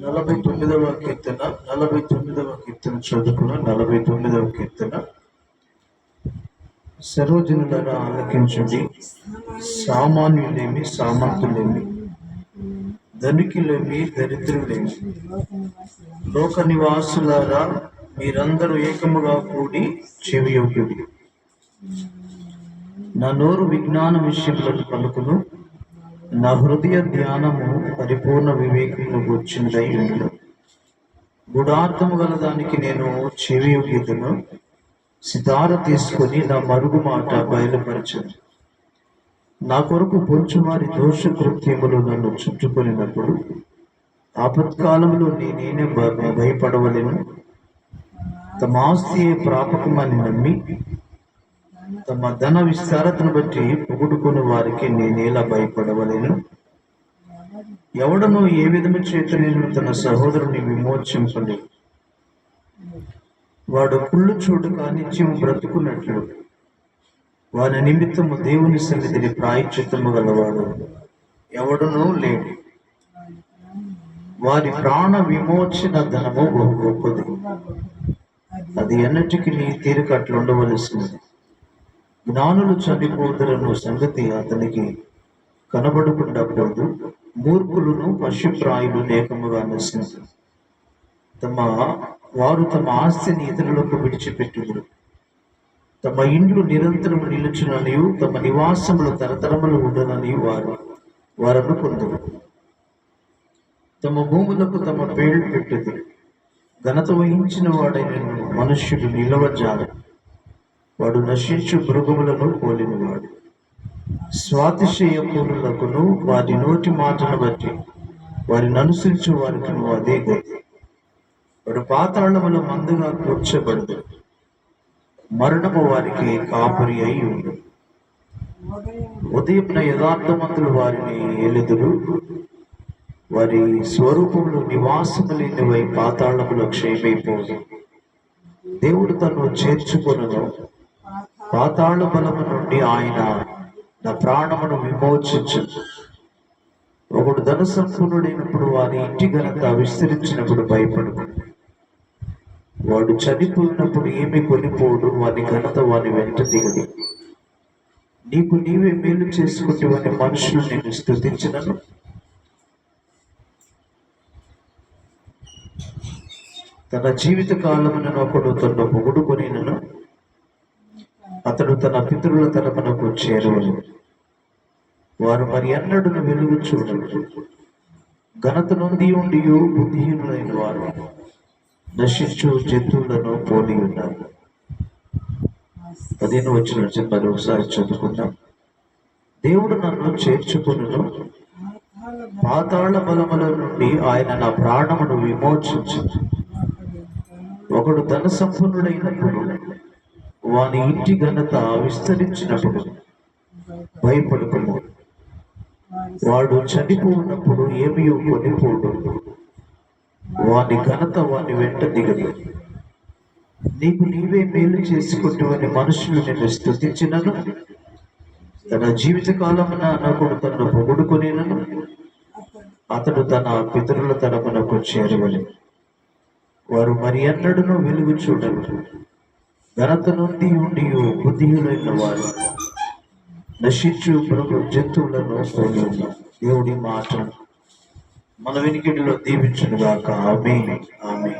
నలభై తొమ్మిదవ కీర్తన నలభై తొమ్మిదవ కీర్తన చదువుకున్న నలభై తొమ్మిదవ కీర్తన. సర్వజనులను ఆలకించండి. సామాన్యులేమి సామర్థులేమి ధనికులేమి దరిద్రులేమి. లోక నివాసులారా మీరందరూ ఏకముగా కూడి చెవి నా నోరు విజ్ఞాన విషయంలో పలుకును. నా హృదయ ధ్యానము పరిపూర్ణ వివేకమును వచ్చినదై ఉండు గుడార్థము గల దానికి నేను చెవి ఒగ్గిదును సితార తీసుకొని నా మరుగు మాట బయలుపరచను. నా కొరకు పొంచువారి దోష కృత్యములు నన్ను చుట్టుకొనినప్పుడు ఆపత్కాలంలో నేనేనే భ- తమ ఆస్తియే ప్రాపకమని నమ్మి తమ ధన విస్తారతను బట్టి పొగుడుకుని వారికి నేనేలా భయపడవలేను. ఎవడనో ఏ విధము చేత నేను తన సహోదరుని విమోచింపలే. వాడు కుళ్ళు చోటు నిత్యం బ్రతుకున్నట్లు. వారి నిమిత్తము దేవుని సన్నిధిని ప్రాయచిత్తము గలవాడు ఎవడనూ లేడు. వారి ప్రాణ విమోచన ధనము బహు గొప్పది. అది ఎన్నటికీ నీ తీరిక అట్లా ఉండవలసినది జ్ఞానులు చనిపోతున్న సంగతి అతనికి కనబడకుండా పోదు మూర్ఖులను పశుప్రాయులు ఏకముగా నశించు తమ వారు తమ ఆస్తిని ఇతరులకు విడిచిపెట్టుదురు తమ ఇండ్లు నిరంతరం నిలుచుననియు తమ నివాసములు తరతరములు ఉండనని వారు వారను పొందురు. తమ భూములకు తమ పేరు పెట్టుదురు ఘనత వహించిన వాడైన మనుష్యుడు నిలవజాల వాడు నశించు మృగములను పోలినవాడు. స్వాతిశయపూరులకును వారి నోటి మాటను బట్టి వారిని అనుసరించు వారికి అదే గతి వాడు పాతాళముల మందుగా కూర్చబడదు మరణము వారికి కాపరి అయి ఉండు. ఉదయం యథార్థమంతులు వారిని ఎలుదురు వారి స్వరూపంలో నివాసము లేనివై పాతాళములో క్షేమైపోదు దేవుడు తను చేర్చుకొనను. పాతాళ బలము నుండి ఆయన నా ప్రాణమును విమోచించు. ఒకడు ధన సంపన్నుడైనప్పుడు వారి ఇంటి ఘనత విస్తరించినప్పుడు భయపడు. వాడు చనిపోయినప్పుడు ఏమి కొనిపోడు వాని ఘనత వాని వెంట దిగదు. నీకు నీవే మేలు చేసుకుంటే మనుషులు నేను స్థుతించినను తన జీవిత కాలమున ఒకడు తన పొగుడుకొని అతడు తన పితరుల తరపునకు చేరవలు వారు మరి ఎన్నడను వెలుగు చూడరు. ఘనత నుండి ఉండి బుద్ధిహీనులైన వారు నశించు జంతువులను పోలి ఉన్నారు. పదిహేను వచ్చిన చెప్పాలి ఒకసారి చదువుకుందాం. దేవుడు నన్ను చేర్చుకును పాతాళ బలముల నుండి ఆయన నా ప్రాణమును విమోచించు. ఒకడు ధన సంపన్నుడైనప్పుడు వాని ఇంటి ఘనత విస్తరించినప్పుడు భయపడుకును వాడు చనిపోయినప్పుడు ఏమీ కొనిపోడు. వాని ఘనత వాని వెంట దిగదు. నీకు నీవే మేలు చేసుకుంటువని మనుషులు నిన్ను స్థుతించినను తన జీవిత కాలమున అనకుడు తనను పొగుడుకొనినను. అతడు తన పితరుల తరపునకు చేరవలె వారు మరి ఎన్నడూనూ వెలుగు చూడరు. ఘనత నుండి ఉండి బుద్ధిహీనైన వారు. నశించు ప్రభు జంతువులను పోలి ఉన్నారు దేవుడి మాట మన వెనుకడిలో దీవించునుగాక. ఆమె ఆమె